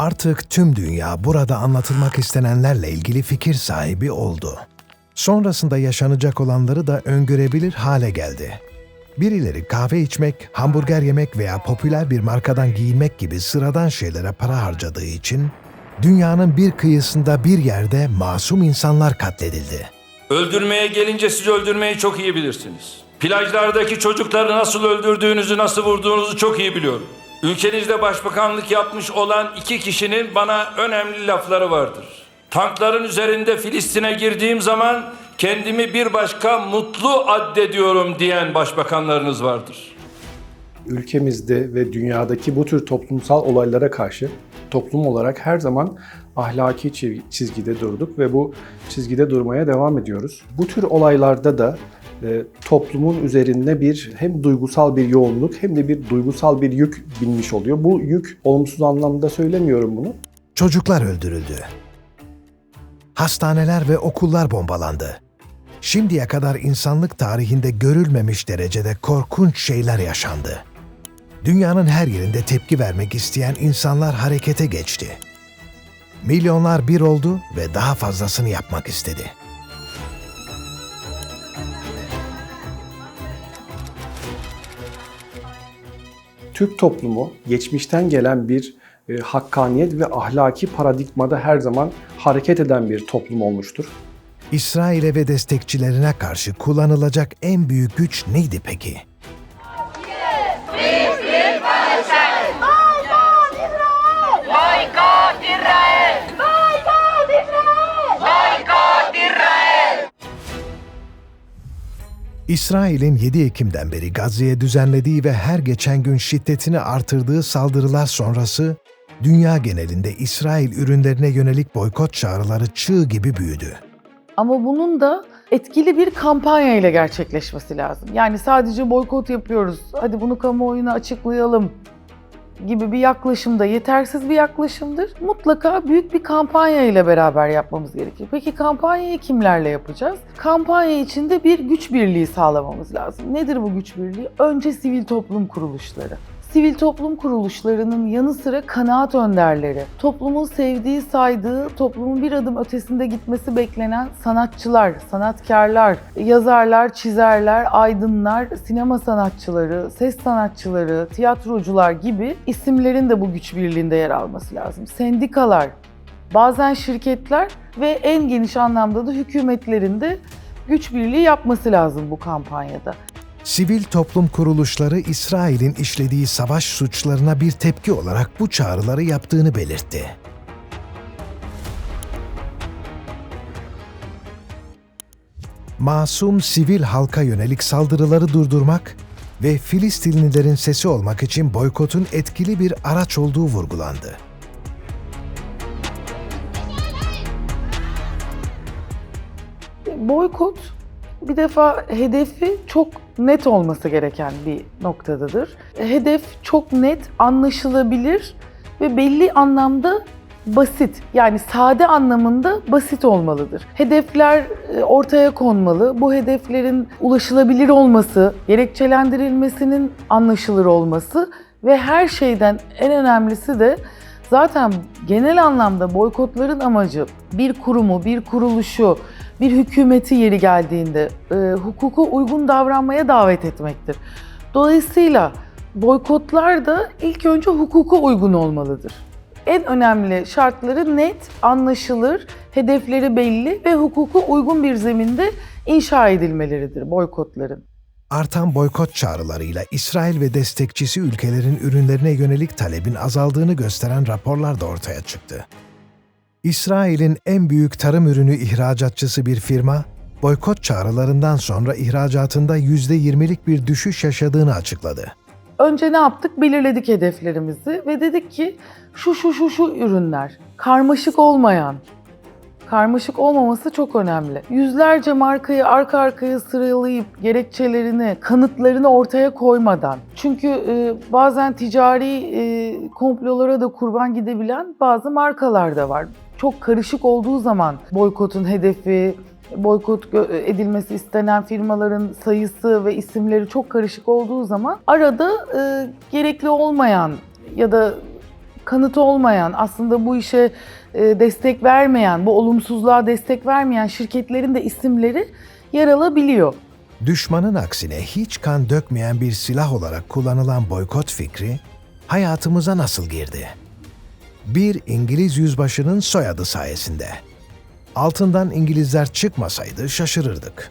Artık tüm dünya burada anlatılmak istenenlerle ilgili fikir sahibi oldu. Sonrasında yaşanacak olanları da öngörebilir hale geldi. Birileri kahve içmek, hamburger yemek veya popüler bir markadan giyinmek gibi sıradan şeylere para harcadığı için dünyanın bir kıyısında bir yerde masum insanlar katledildi. Öldürmeye gelince siz öldürmeyi çok iyi bilirsiniz. Plajlardaki çocukları nasıl öldürdüğünüzü, nasıl vurduğunuzu çok iyi biliyorum. Ülkenizde başbakanlık yapmış olan iki kişinin bana önemli lafları vardır. Tankların üzerinde Filistin'e girdiğim zaman kendimi bir başka mutlu addediyorum diyen başbakanlarınız vardır. ülkemizde ve dünyadaki bu tür toplumsal olaylara karşı toplum olarak her zaman ahlaki çiz- çizgide durduk ve bu çizgide durmaya devam ediyoruz. Bu tür olaylarda da toplumun üzerinde bir hem duygusal bir yoğunluk hem de bir duygusal bir yük binmiş oluyor. Bu yük olumsuz anlamda söylemiyorum bunu. Çocuklar öldürüldü. Hastaneler ve okullar bombalandı. Şimdiye kadar insanlık tarihinde görülmemiş derecede korkunç şeyler yaşandı. Dünyanın her yerinde tepki vermek isteyen insanlar harekete geçti. Milyonlar bir oldu ve daha fazlasını yapmak istedi. Türk toplumu geçmişten gelen bir e, hakkaniyet ve ahlaki paradigmada her zaman hareket eden bir toplum olmuştur. İsrail'e ve destekçilerine karşı kullanılacak en büyük güç neydi peki? İsrail'in 7 Ekim'den beri Gazze'ye düzenlediği ve her geçen gün şiddetini artırdığı saldırılar sonrası dünya genelinde İsrail ürünlerine yönelik boykot çağrıları çığ gibi büyüdü. Ama bunun da etkili bir kampanya ile gerçekleşmesi lazım. Yani sadece boykot yapıyoruz, hadi bunu kamuoyuna açıklayalım gibi bir yaklaşım da yetersiz bir yaklaşımdır. Mutlaka büyük bir kampanya ile beraber yapmamız gerekir. Peki kampanyayı kimlerle yapacağız? Kampanya içinde bir güç birliği sağlamamız lazım. Nedir bu güç birliği? Önce sivil toplum kuruluşları. Sivil toplum kuruluşlarının yanı sıra kanaat önderleri, toplumun sevdiği, saydığı, toplumun bir adım ötesinde gitmesi beklenen sanatçılar, sanatkarlar, yazarlar, çizerler, aydınlar, sinema sanatçıları, ses sanatçıları, tiyatrocular gibi isimlerin de bu güç birliğinde yer alması lazım. Sendikalar, bazen şirketler ve en geniş anlamda da hükümetlerin de güç birliği yapması lazım bu kampanyada. Sivil toplum kuruluşları İsrail'in işlediği savaş suçlarına bir tepki olarak bu çağrıları yaptığını belirtti. Masum sivil halka yönelik saldırıları durdurmak ve Filistinlilerin sesi olmak için boykotun etkili bir araç olduğu vurgulandı. Boykot bir defa hedefi çok net olması gereken bir noktadadır. Hedef çok net, anlaşılabilir ve belli anlamda basit. Yani sade anlamında basit olmalıdır. Hedefler e, ortaya konmalı. Bu hedeflerin ulaşılabilir olması, gerekçelendirilmesinin anlaşılır olması ve her şeyden en önemlisi de Zaten genel anlamda boykotların amacı bir kurumu, bir kuruluşu, bir hükümeti yeri geldiğinde e, hukuka uygun davranmaya davet etmektir. Dolayısıyla boykotlar da ilk önce hukuka uygun olmalıdır. En önemli şartları net, anlaşılır, hedefleri belli ve hukuka uygun bir zeminde inşa edilmeleridir boykotların. Artan boykot çağrılarıyla İsrail ve destekçisi ülkelerin ürünlerine yönelik talebin azaldığını gösteren raporlar da ortaya çıktı. İsrail'in en büyük tarım ürünü ihracatçısı bir firma, boykot çağrılarından sonra ihracatında %20'lik bir düşüş yaşadığını açıkladı. Önce ne yaptık? Belirledik hedeflerimizi ve dedik ki şu şu şu şu ürünler, karmaşık olmayan, karmaşık olmaması çok önemli. Yüzlerce markayı arka arkaya sıralayıp gerekçelerini, kanıtlarını ortaya koymadan. Çünkü e, bazen ticari e, komplolara da kurban gidebilen bazı markalar da var. Çok karışık olduğu zaman boykotun hedefi, boykot edilmesi istenen firmaların sayısı ve isimleri çok karışık olduğu zaman arada e, gerekli olmayan ya da kanıtı olmayan, aslında bu işe e, destek vermeyen, bu olumsuzluğa destek vermeyen şirketlerin de isimleri yer alabiliyor. Düşmanın aksine hiç kan dökmeyen bir silah olarak kullanılan boykot fikri hayatımıza nasıl girdi? Bir İngiliz yüzbaşının soyadı sayesinde. Altından İngilizler çıkmasaydı şaşırırdık.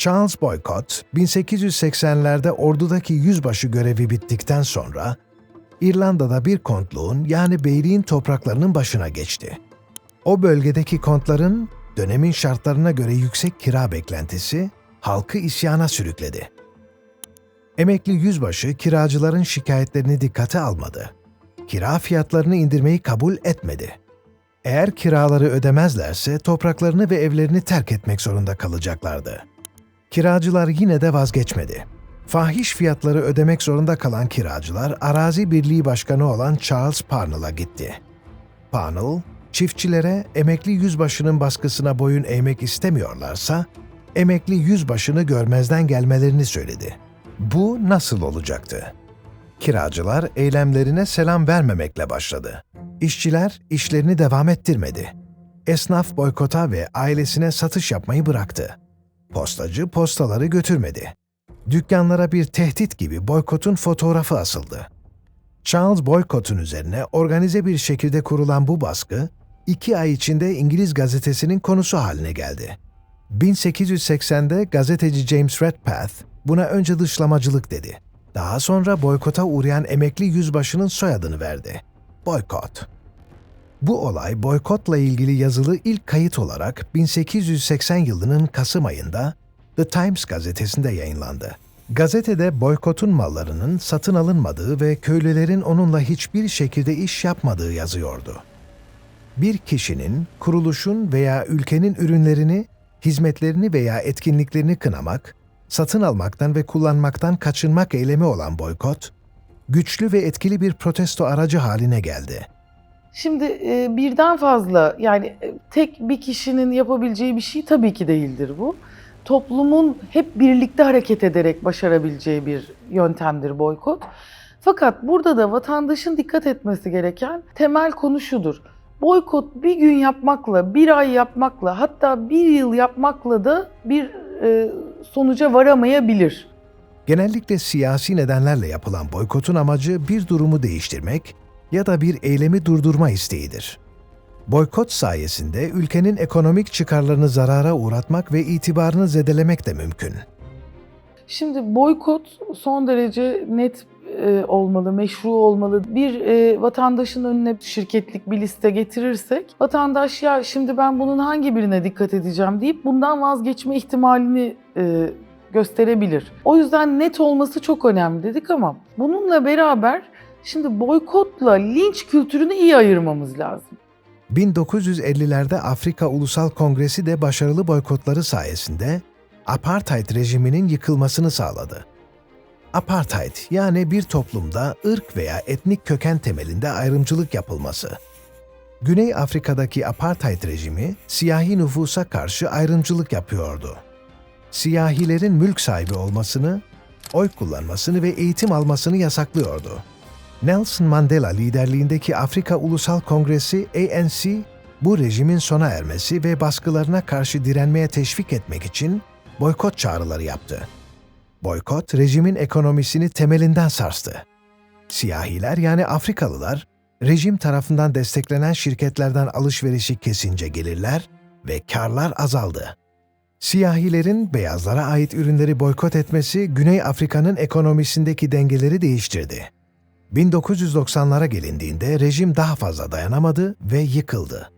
Charles Boycott, 1880'lerde ordudaki yüzbaşı görevi bittikten sonra İrlanda'da bir kontluğun yani beyliğin topraklarının başına geçti. O bölgedeki kontların dönemin şartlarına göre yüksek kira beklentisi halkı isyana sürükledi. Emekli yüzbaşı kiracıların şikayetlerini dikkate almadı. Kira fiyatlarını indirmeyi kabul etmedi. Eğer kiraları ödemezlerse topraklarını ve evlerini terk etmek zorunda kalacaklardı. Kiracılar yine de vazgeçmedi. Fahiş fiyatları ödemek zorunda kalan kiracılar Arazi Birliği Başkanı olan Charles Parnell'a gitti. Parnell, çiftçilere emekli yüzbaşının baskısına boyun eğmek istemiyorlarsa, emekli yüzbaşını görmezden gelmelerini söyledi. Bu nasıl olacaktı? Kiracılar eylemlerine selam vermemekle başladı. İşçiler işlerini devam ettirmedi. Esnaf boykota ve ailesine satış yapmayı bıraktı. Postacı postaları götürmedi. Dükkanlara bir tehdit gibi boykotun fotoğrafı asıldı. Charles boykotun üzerine organize bir şekilde kurulan bu baskı, iki ay içinde İngiliz gazetesinin konusu haline geldi. 1880'de gazeteci James Redpath buna önce dışlamacılık dedi. Daha sonra boykota uğrayan emekli yüzbaşının soyadını verdi. Boykot. Bu olay boykotla ilgili yazılı ilk kayıt olarak 1880 yılının Kasım ayında The Times gazetesinde yayınlandı. Gazetede boykotun mallarının satın alınmadığı ve köylülerin onunla hiçbir şekilde iş yapmadığı yazıyordu. Bir kişinin, kuruluşun veya ülkenin ürünlerini, hizmetlerini veya etkinliklerini kınamak, satın almaktan ve kullanmaktan kaçınmak eylemi olan boykot, güçlü ve etkili bir protesto aracı haline geldi. Şimdi e, birden fazla yani e, tek bir kişinin yapabileceği bir şey tabii ki değildir bu. Toplumun hep birlikte hareket ederek başarabileceği bir yöntemdir boykot. Fakat burada da vatandaşın dikkat etmesi gereken temel konu şudur. Boykot bir gün yapmakla, bir ay yapmakla, hatta bir yıl yapmakla da bir e, sonuca varamayabilir. Genellikle siyasi nedenlerle yapılan boykotun amacı bir durumu değiştirmek ya da bir eylemi durdurma isteğidir. Boykot sayesinde ülkenin ekonomik çıkarlarını zarara uğratmak ve itibarını zedelemek de mümkün. Şimdi boykot son derece net e, olmalı, meşru olmalı. Bir e, vatandaşın önüne şirketlik bir liste getirirsek, vatandaş ya şimdi ben bunun hangi birine dikkat edeceğim deyip bundan vazgeçme ihtimalini e, gösterebilir. O yüzden net olması çok önemli dedik ama bununla beraber şimdi boykotla linç kültürünü iyi ayırmamız lazım. 1950'lerde Afrika Ulusal Kongresi de başarılı boykotları sayesinde apartheid rejiminin yıkılmasını sağladı. Apartheid yani bir toplumda ırk veya etnik köken temelinde ayrımcılık yapılması. Güney Afrika'daki apartheid rejimi siyahi nüfusa karşı ayrımcılık yapıyordu. Siyahilerin mülk sahibi olmasını, oy kullanmasını ve eğitim almasını yasaklıyordu. Nelson Mandela liderliğindeki Afrika Ulusal Kongresi ANC, bu rejimin sona ermesi ve baskılarına karşı direnmeye teşvik etmek için boykot çağrıları yaptı. Boykot, rejimin ekonomisini temelinden sarstı. Siyahiler yani Afrikalılar, rejim tarafından desteklenen şirketlerden alışverişi kesince gelirler ve karlar azaldı. Siyahilerin beyazlara ait ürünleri boykot etmesi Güney Afrika'nın ekonomisindeki dengeleri değiştirdi. 1990'lara gelindiğinde rejim daha fazla dayanamadı ve yıkıldı.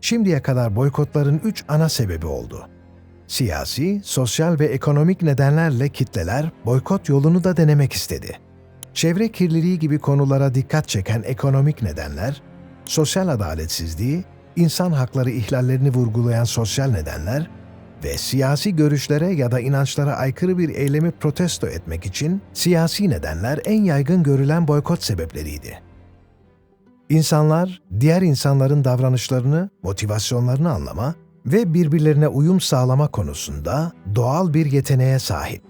Şimdiye kadar boykotların üç ana sebebi oldu. Siyasi, sosyal ve ekonomik nedenlerle kitleler boykot yolunu da denemek istedi. Çevre kirliliği gibi konulara dikkat çeken ekonomik nedenler, sosyal adaletsizliği, insan hakları ihlallerini vurgulayan sosyal nedenler, ve siyasi görüşlere ya da inançlara aykırı bir eylemi protesto etmek için siyasi nedenler en yaygın görülen boykot sebepleriydi. İnsanlar, diğer insanların davranışlarını, motivasyonlarını anlama ve birbirlerine uyum sağlama konusunda doğal bir yeteneğe sahip.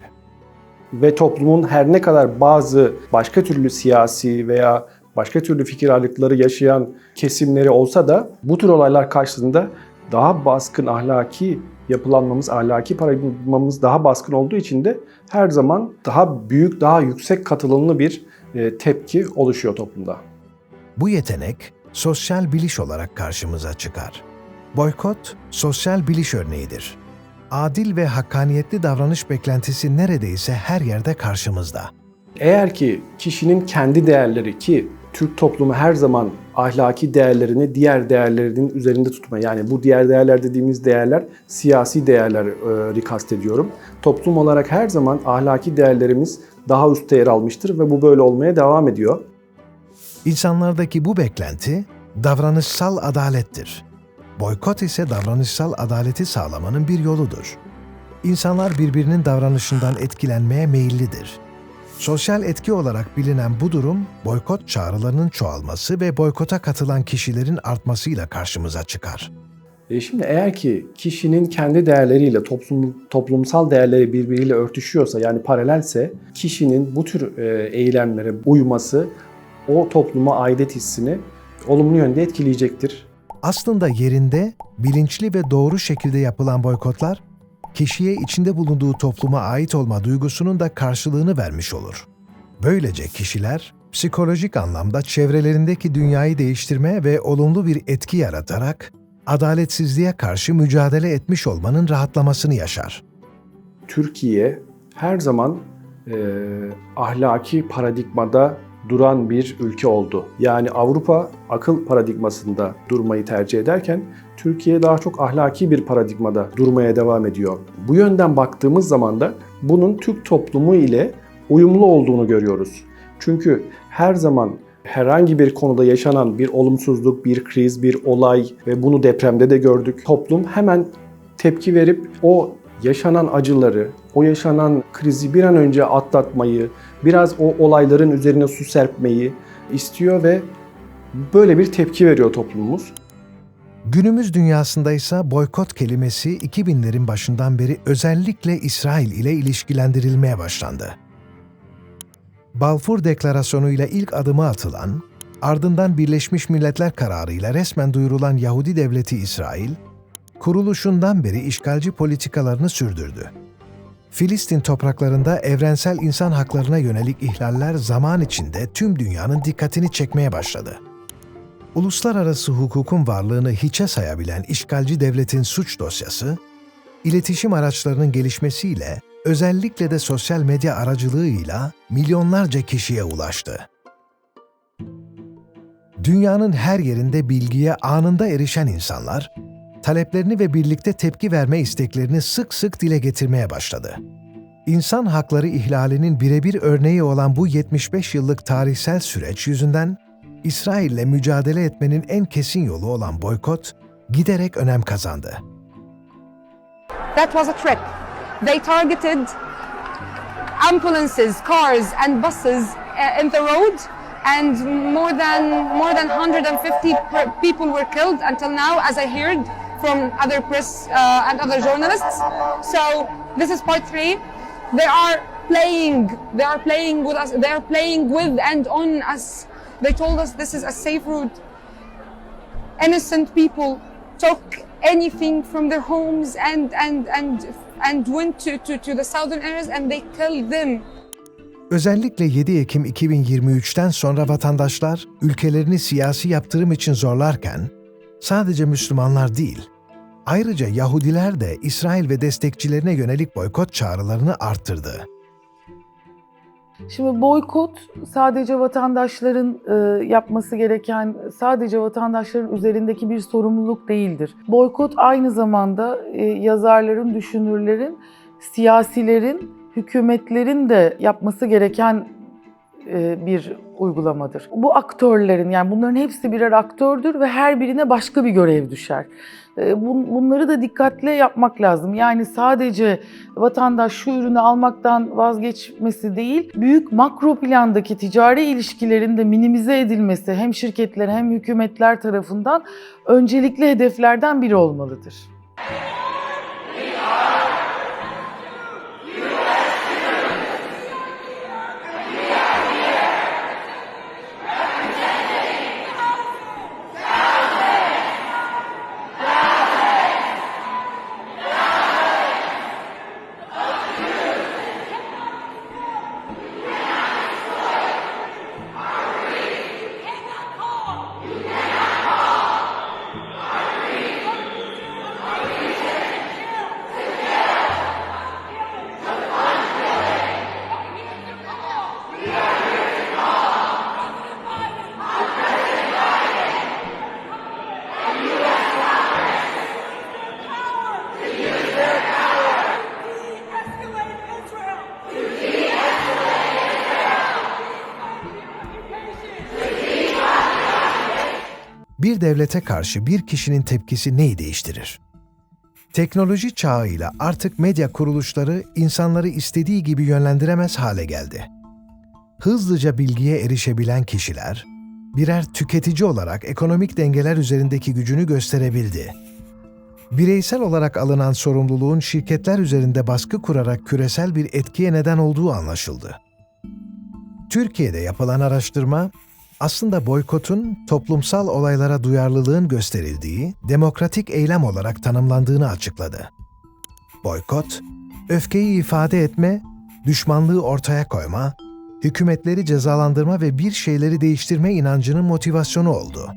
Ve toplumun her ne kadar bazı başka türlü siyasi veya başka türlü fikir ayrılıkları yaşayan kesimleri olsa da bu tür olaylar karşısında daha baskın ahlaki yapılanmamız, ahlaki paradigmamız daha baskın olduğu için de her zaman daha büyük, daha yüksek katılımlı bir e, tepki oluşuyor toplumda. Bu yetenek sosyal biliş olarak karşımıza çıkar. Boykot, sosyal biliş örneğidir. Adil ve hakkaniyetli davranış beklentisi neredeyse her yerde karşımızda. Eğer ki kişinin kendi değerleri ki Türk toplumu her zaman ahlaki değerlerini diğer değerlerinin üzerinde tutma. Yani bu diğer değerler dediğimiz değerler siyasi değerleri kastediyorum. Toplum olarak her zaman ahlaki değerlerimiz daha üstte yer almıştır ve bu böyle olmaya devam ediyor. İnsanlardaki bu beklenti davranışsal adalettir. Boykot ise davranışsal adaleti sağlamanın bir yoludur. İnsanlar birbirinin davranışından etkilenmeye meyillidir. Sosyal etki olarak bilinen bu durum, boykot çağrılarının çoğalması ve boykota katılan kişilerin artmasıyla karşımıza çıkar. E şimdi eğer ki kişinin kendi değerleriyle toplum, toplumsal değerleri birbiriyle örtüşüyorsa yani paralelse kişinin bu tür e, eylemlere uyması o topluma aidet hissini olumlu yönde etkileyecektir. Aslında yerinde, bilinçli ve doğru şekilde yapılan boykotlar, kişiye içinde bulunduğu topluma ait olma duygusunun da karşılığını vermiş olur. Böylece kişiler, psikolojik anlamda çevrelerindeki dünyayı değiştirme ve olumlu bir etki yaratarak, adaletsizliğe karşı mücadele etmiş olmanın rahatlamasını yaşar. Türkiye her zaman e, ahlaki paradigmada duran bir ülke oldu. Yani Avrupa akıl paradigmasında durmayı tercih ederken Türkiye daha çok ahlaki bir paradigmada durmaya devam ediyor. Bu yönden baktığımız zaman da bunun Türk toplumu ile uyumlu olduğunu görüyoruz. Çünkü her zaman herhangi bir konuda yaşanan bir olumsuzluk, bir kriz, bir olay ve bunu depremde de gördük. Toplum hemen tepki verip o yaşanan acıları, o yaşanan krizi bir an önce atlatmayı, biraz o olayların üzerine su serpmeyi istiyor ve böyle bir tepki veriyor toplumumuz. Günümüz dünyasında ise boykot kelimesi 2000'lerin başından beri özellikle İsrail ile ilişkilendirilmeye başlandı. Balfour Deklarasyonu ile ilk adımı atılan, ardından Birleşmiş Milletler kararıyla resmen duyurulan Yahudi Devleti İsrail, kuruluşundan beri işgalci politikalarını sürdürdü. Filistin topraklarında evrensel insan haklarına yönelik ihlaller zaman içinde tüm dünyanın dikkatini çekmeye başladı. Uluslararası hukukun varlığını hiçe sayabilen işgalci devletin suç dosyası, iletişim araçlarının gelişmesiyle özellikle de sosyal medya aracılığıyla milyonlarca kişiye ulaştı. Dünyanın her yerinde bilgiye anında erişen insanlar, taleplerini ve birlikte tepki verme isteklerini sık sık dile getirmeye başladı. İnsan hakları ihlalinin birebir örneği olan bu 75 yıllık tarihsel süreç yüzünden İsrail'le mücadele etmenin en kesin yolu olan boykot giderek önem kazandı. That was a trick. They targeted ambulances, cars, and buses uh, in the road, and more than more than 150 per- people were killed until now, as I heard from other press uh, and other journalists. So this is part three. They are playing. They are playing with us. They are playing with and on us. They told us this is a safe route. Innocent people took anything from their homes and and and and went to, to, to the southern areas and they killed them. Özellikle 7 Ekim 2023'ten sonra vatandaşlar ülkelerini siyasi yaptırım için zorlarken sadece Müslümanlar değil, ayrıca Yahudiler de İsrail ve destekçilerine yönelik boykot çağrılarını arttırdı. Şimdi boykot sadece vatandaşların e, yapması gereken, sadece vatandaşların üzerindeki bir sorumluluk değildir. Boykot aynı zamanda e, yazarların, düşünürlerin, siyasilerin, hükümetlerin de yapması gereken bir uygulamadır. Bu aktörlerin yani bunların hepsi birer aktördür ve her birine başka bir görev düşer. E, bun- Bunları da dikkatle yapmak lazım. Yani sadece vatandaş şu ürünü almaktan vazgeçmesi değil, büyük makro plandaki ticari ilişkilerin de minimize edilmesi hem şirketler hem hükümetler tarafından öncelikli hedeflerden biri olmalıdır. Devlete karşı bir kişinin tepkisi neyi değiştirir? Teknoloji çağıyla artık medya kuruluşları insanları istediği gibi yönlendiremez hale geldi. Hızlıca bilgiye erişebilen kişiler, birer tüketici olarak ekonomik dengeler üzerindeki gücünü gösterebildi. Bireysel olarak alınan sorumluluğun şirketler üzerinde baskı kurarak küresel bir etkiye neden olduğu anlaşıldı. Türkiye'de yapılan araştırma, aslında boykotun toplumsal olaylara duyarlılığın gösterildiği demokratik eylem olarak tanımlandığını açıkladı. Boykot, öfkeyi ifade etme, düşmanlığı ortaya koyma, hükümetleri cezalandırma ve bir şeyleri değiştirme inancının motivasyonu oldu.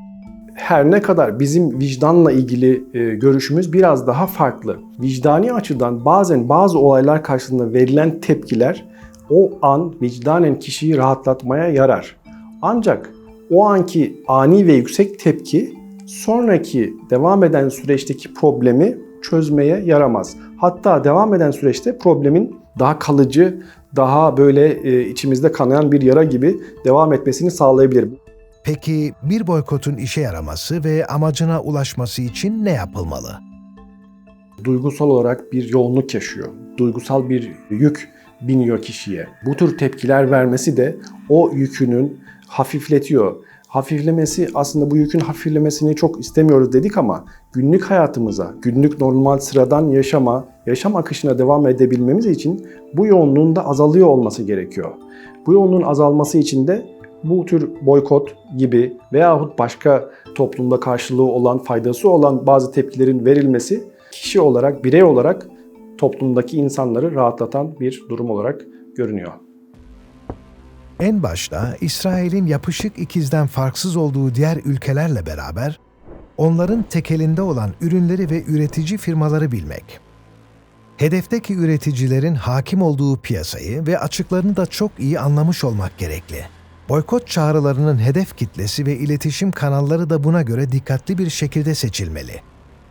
Her ne kadar bizim vicdanla ilgili e, görüşümüz biraz daha farklı. Vicdani açıdan bazen bazı olaylar karşısında verilen tepkiler o an vicdanen kişiyi rahatlatmaya yarar. Ancak o anki ani ve yüksek tepki sonraki devam eden süreçteki problemi çözmeye yaramaz. Hatta devam eden süreçte problemin daha kalıcı, daha böyle e, içimizde kanayan bir yara gibi devam etmesini sağlayabilir. Peki bir boykotun işe yaraması ve amacına ulaşması için ne yapılmalı? duygusal olarak bir yoğunluk yaşıyor. Duygusal bir yük biniyor kişiye. Bu tür tepkiler vermesi de o yükünün hafifletiyor. Hafiflemesi aslında bu yükün hafiflemesini çok istemiyoruz dedik ama günlük hayatımıza, günlük normal sıradan yaşama, yaşam akışına devam edebilmemiz için bu yoğunluğun da azalıyor olması gerekiyor. Bu yoğunluğun azalması için de bu tür boykot gibi veyahut başka toplumda karşılığı olan, faydası olan bazı tepkilerin verilmesi kişi olarak, birey olarak toplumdaki insanları rahatlatan bir durum olarak görünüyor. En başta İsrail'in yapışık ikizden farksız olduğu diğer ülkelerle beraber onların tekelinde olan ürünleri ve üretici firmaları bilmek. Hedefteki üreticilerin hakim olduğu piyasayı ve açıklarını da çok iyi anlamış olmak gerekli. Boykot çağrılarının hedef kitlesi ve iletişim kanalları da buna göre dikkatli bir şekilde seçilmeli.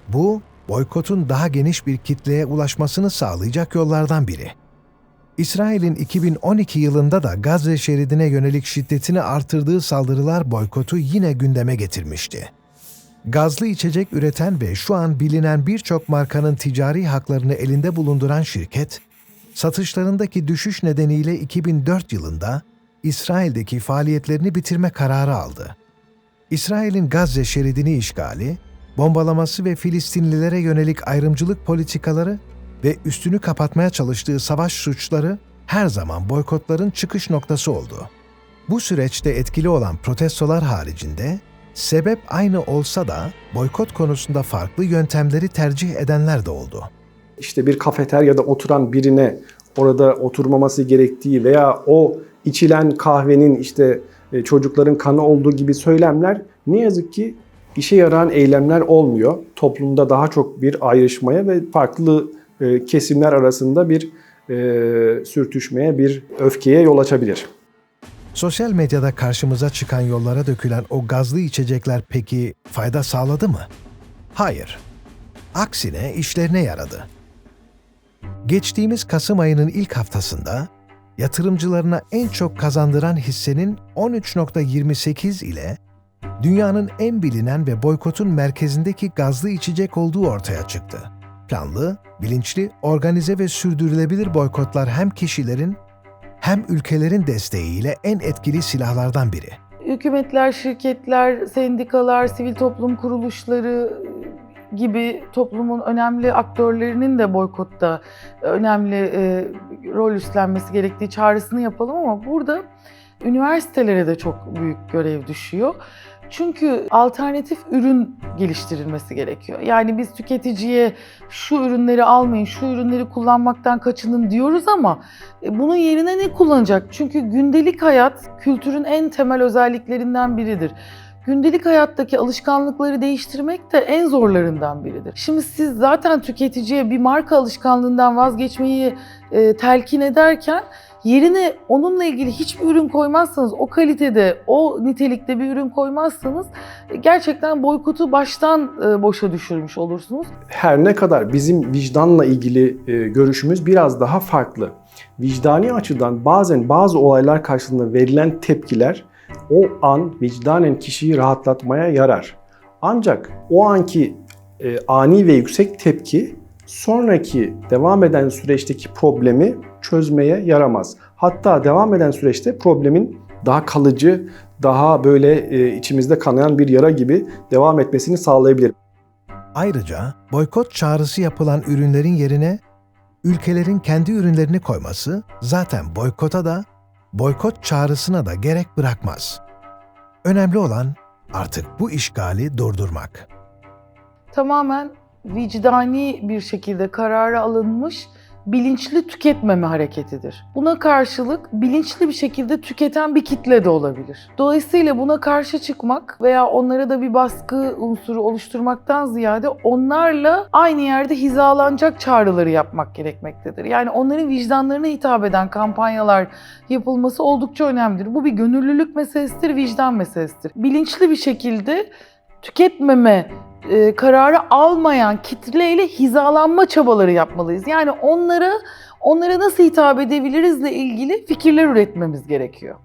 Bu, boykotun daha geniş bir kitleye ulaşmasını sağlayacak yollardan biri. İsrail'in 2012 yılında da Gazze şeridine yönelik şiddetini artırdığı saldırılar boykotu yine gündeme getirmişti. Gazlı içecek üreten ve şu an bilinen birçok markanın ticari haklarını elinde bulunduran şirket, satışlarındaki düşüş nedeniyle 2004 yılında İsrail'deki faaliyetlerini bitirme kararı aldı. İsrail'in Gazze şeridini işgali, bombalaması ve Filistinlilere yönelik ayrımcılık politikaları ve üstünü kapatmaya çalıştığı savaş suçları her zaman boykotların çıkış noktası oldu. Bu süreçte etkili olan protestolar haricinde sebep aynı olsa da boykot konusunda farklı yöntemleri tercih edenler de oldu. işte bir kafeteryada oturan birine orada oturmaması gerektiği veya o içilen kahvenin işte e, çocukların kanı olduğu gibi söylemler ne yazık ki işe yarayan eylemler olmuyor. Toplumda daha çok bir ayrışmaya ve farklı kesimler arasında bir e, sürtüşmeye, bir öfkeye yol açabilir. Sosyal medyada karşımıza çıkan yollara dökülen o gazlı içecekler peki fayda sağladı mı? Hayır. Aksine işlerine yaradı. Geçtiğimiz Kasım ayının ilk haftasında yatırımcılarına en çok kazandıran hissenin 13.28 ile dünyanın en bilinen ve boykotun merkezindeki gazlı içecek olduğu ortaya çıktı. Planlı, bilinçli, organize ve sürdürülebilir boykotlar hem kişilerin hem ülkelerin desteğiyle en etkili silahlardan biri. Hükümetler, şirketler, sendikalar, sivil toplum kuruluşları gibi toplumun önemli aktörlerinin de boykotta önemli e, rol üstlenmesi gerektiği çağrısını yapalım ama burada üniversitelere de çok büyük görev düşüyor. Çünkü alternatif ürün geliştirilmesi gerekiyor. Yani biz tüketiciye şu ürünleri almayın, şu ürünleri kullanmaktan kaçının diyoruz ama e, bunun yerine ne kullanacak? Çünkü gündelik hayat kültürün en temel özelliklerinden biridir. Gündelik hayattaki alışkanlıkları değiştirmek de en zorlarından biridir. Şimdi siz zaten tüketiciye bir marka alışkanlığından vazgeçmeyi e, telkin ederken yerine onunla ilgili hiçbir ürün koymazsanız, o kalitede, o nitelikte bir ürün koymazsanız e, gerçekten boykotu baştan e, boşa düşürmüş olursunuz. Her ne kadar bizim vicdanla ilgili e, görüşümüz biraz daha farklı. Vicdani açıdan bazen bazı olaylar karşısında verilen tepkiler o an vicdanen kişiyi rahatlatmaya yarar. Ancak o anki ani ve yüksek tepki sonraki devam eden süreçteki problemi çözmeye yaramaz. Hatta devam eden süreçte problemin daha kalıcı, daha böyle e, içimizde kanayan bir yara gibi devam etmesini sağlayabilir. Ayrıca boykot çağrısı yapılan ürünlerin yerine ülkelerin kendi ürünlerini koyması zaten boykota da boykot çağrısına da gerek bırakmaz. Önemli olan artık bu işgali durdurmak. tamamen vicdani bir şekilde kararı alınmış bilinçli tüketmeme hareketidir. Buna karşılık bilinçli bir şekilde tüketen bir kitle de olabilir. Dolayısıyla buna karşı çıkmak veya onlara da bir baskı unsuru oluşturmaktan ziyade onlarla aynı yerde hizalanacak çağrıları yapmak gerekmektedir. Yani onların vicdanlarına hitap eden kampanyalar yapılması oldukça önemlidir. Bu bir gönüllülük meselesidir, vicdan meselesidir. Bilinçli bir şekilde tüketmeme e, kararı almayan kitleyle hizalanma çabaları yapmalıyız. Yani onlara onlara nasıl hitap edebilirizle ilgili fikirler üretmemiz gerekiyor.